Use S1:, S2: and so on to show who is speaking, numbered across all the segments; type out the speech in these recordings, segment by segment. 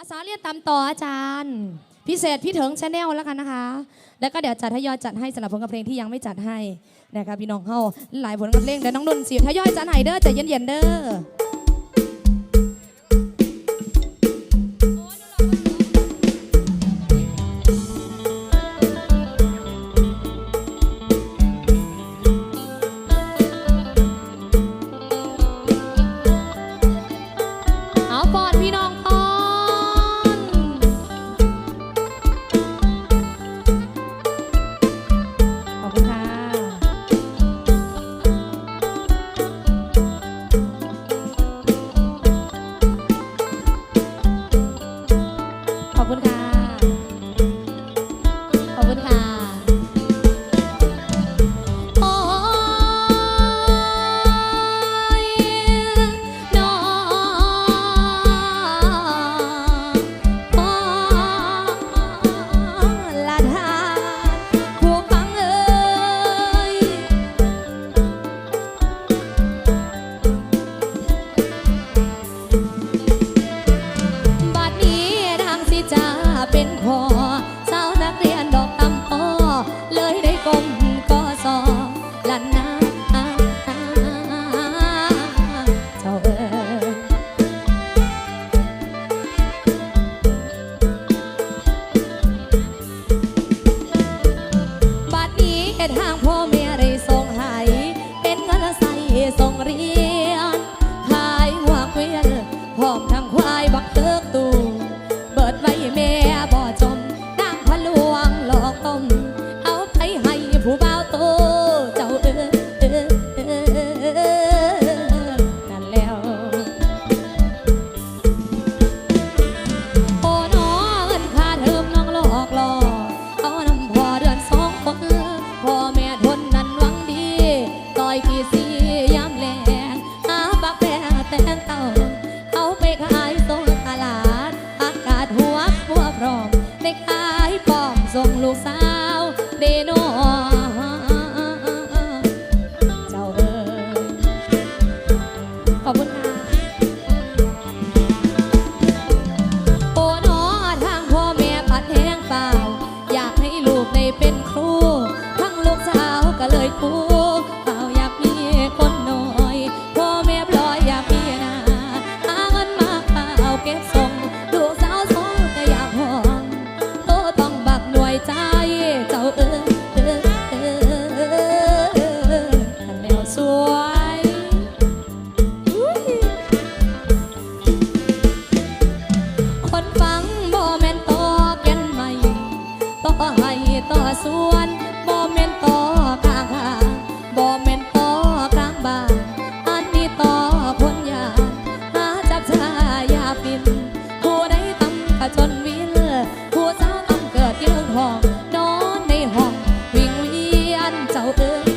S1: อาสาเรียนตามต่ออาจารย์ พิเศษพี่เถิงชาแนลแล้วกันนะคะ แล้วก็เดี๋ยวจัดทยอยจัดให้สำหรับผลงานเพลงที่ยังไม่จัดให้นะคะพี่น้องเฮาหลายผลงานเพลงเดี๋น้องนุ่นสีทยอยจัดไหนเด้อใจเย็นๆเด้อ 变化。Oh. all the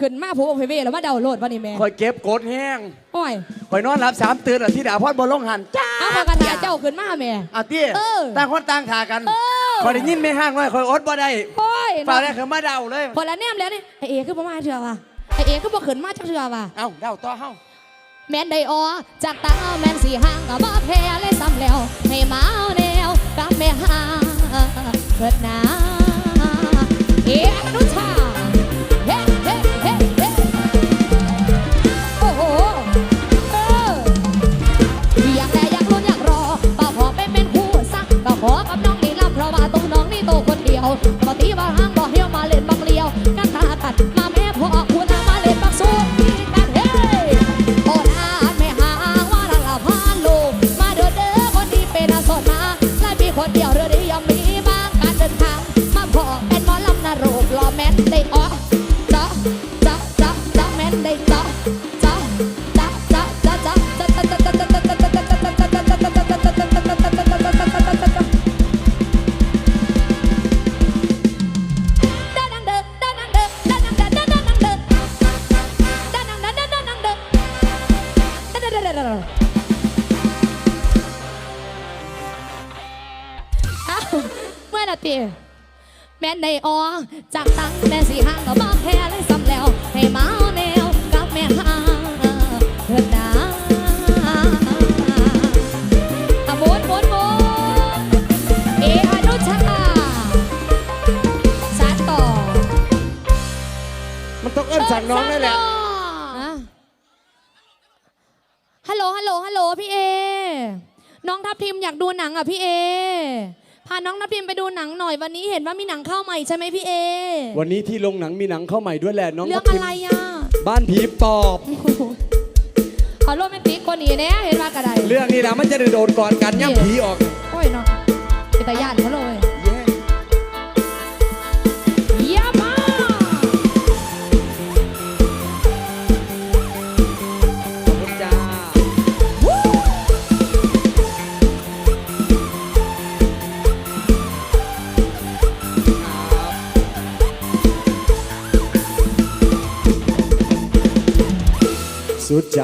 S1: ขึ้นมาผมเอาไปเวแล้วมาเดาโหลดวันนี้แม่คอยเก็บกดแห้งโอยคอยนอนหลับสามตื่นอะที่ดาพอดบอลลงหันจ้าเอามากันเถอเจ้าขึ้นมาแม่เอาเตี้
S2: ยต่างคนต่างขากันคอยได้ยินไม่ห้างน้อคอยอดบ่ได้
S1: โอ้ย
S2: ฝ่าแรกคืนมาเดาเลย
S1: คนละแนมแล้วนี่ไอเอ๊ขึ้นมาณเถื่อว่ะไอเอ๊ขึ้นมาขึ้นมาจากเถื่อว่ะ
S2: เอ้าเดาต่อเฮ้า
S1: แมนได้อจากตาแมนสีห่างก็บ่แพ้เลยซ้ำแล้วให้มาแนวกับแม่ห่างเกิดหนาเออนุชา เลยนะตีแม่ในออจากตังแม่สีห่างก็บ้กแค่เลยซ้ำแล้ว ให้มาแนวกับแม่ห่างเถิดนะอะมวนมวนมวนเออนุชาสานต่อ
S2: มันต้องเอิ้นสั่งน้องนั่แหละ
S1: นะฮัลโหลฮัลโหลฮัลโหลพี่เอ น้องทับทิมอยากดูหนังอะพี่เอ พาน้องนับพิมไปดูหนังหน่อยวันนี้เห็นว่ามีหนังเข้าใหม่ใช่ไหมพี่เอ
S2: วันนี้ที่โรงหนังมีหนังเข้าใหม่ด้วยแหละน้อง
S1: เรื่องอะไรอะ
S2: บ้านผีปอบ
S1: เขอโรแมนติกคนนี้เนี่ยเห็นว่ากระได
S2: เรื่องนี้นะมันจะโดนก่อนกันย่ำผีออก
S1: โอ้ยเนาะเป็นตาญาติเขาเลย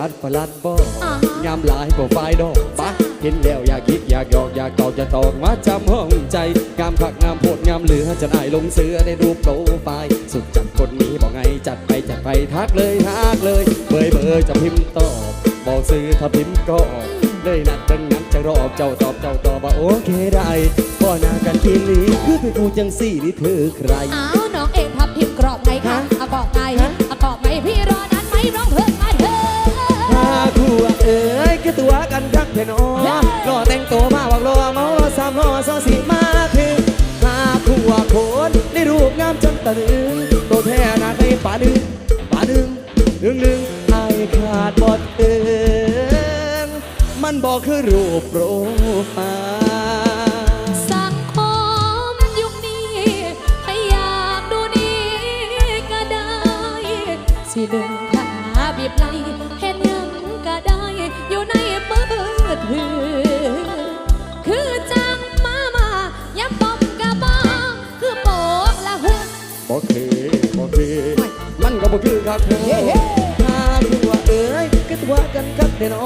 S2: สุดจัดประหลัดบ่
S1: อ่าฮะ
S2: งามหลายบ่ฝ่ายดอกปะเห็นแล้วอยากคิดอยากหยอกอยากตอกจะตอกมาจำห้องใจงามผักงามโพดงามเหลือจะได้ลงเสือในรูปโปรไฟล์สุดจัดคนนี้บอกไงจัดไปจัดไปทักเลยทักเลยเบยเบยจะพิมพ์ตอบบอกซื้อถ้าพิมพ์ก็ออกเลยนัดดังนั้นจะรอบเจ้าตอบเจ้าตอบว่าโอเคได้พ่อหน้ากันทีนี้คือไปกูจังสี่นี่เธอใคร
S1: อ้าวน้องเองทับทิมกรอบไงคะ
S2: ฮะ
S1: อะกรอบไง
S2: ตะลึงตัวแท้หนาในป่าดึงป่าดึงดึงดึงไอายขาดบอดเอิงมันบอกคือรูปโปรไฟล์
S1: สังคมยุคนี้ให้อยากดูดีก็ได้ สิเดินขาบีบไหลเห็นยังก็ได้ อยู่ในมือถือคือ บ่คือ
S2: ครับเธอ
S1: เฮ้เฮ้
S2: ถ้าตัวเอ๋ยก็ตัวกันครับเดนอ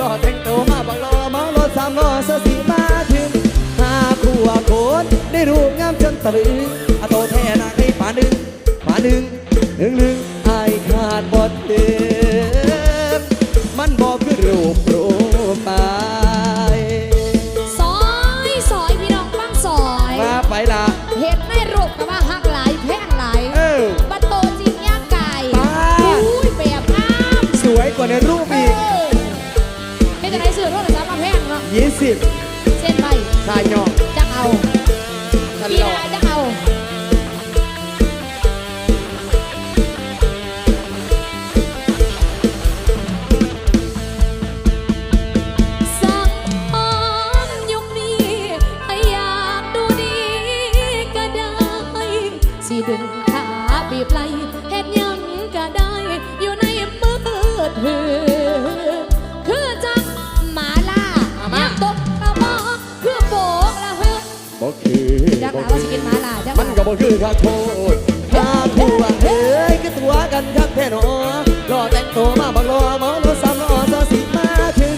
S2: รอแต่งตัวมาบักรอมารอสามรอเสอสีมาถึงถ้าคู่ว่าโคนได้รูปงามจนตะลึงอาโตแท้นางให้ป่าหนึ่งป่าหนึ่งหนึ่งหนึ่ง ยี่สิบ
S1: เส้นใบ
S2: ชายยอง
S1: จะเอา
S2: ทัน
S1: พี่
S2: หลอ
S1: นา
S2: ด
S1: ยจะเอาสังคมยุคนี้ให้อยากดูดีก็ได้ สิดึงขาบีบไหลเฮ็ดหยังก็ได้ อยู่ในมือถือคือ บ่ว่า
S2: อ
S1: สิกินหมาล่าจัก
S2: มันก็บ่คือข้าโทษข้าผู้ว่าเอ้ยก็ตัวกันคักแท้หนอรอแต่งตัวมาบักรอเมารอสามรอซอสิมาถึง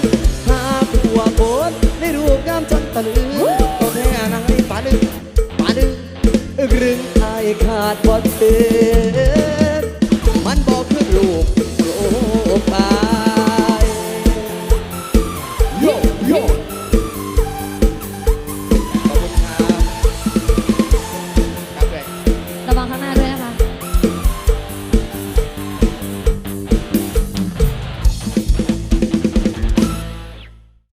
S2: ข้าผู้ว่าโคนในรูปงามจนตะลึงตัวแท้นางในป่าดึงป่าดึงอึกรึงอายขาดบ่เตือ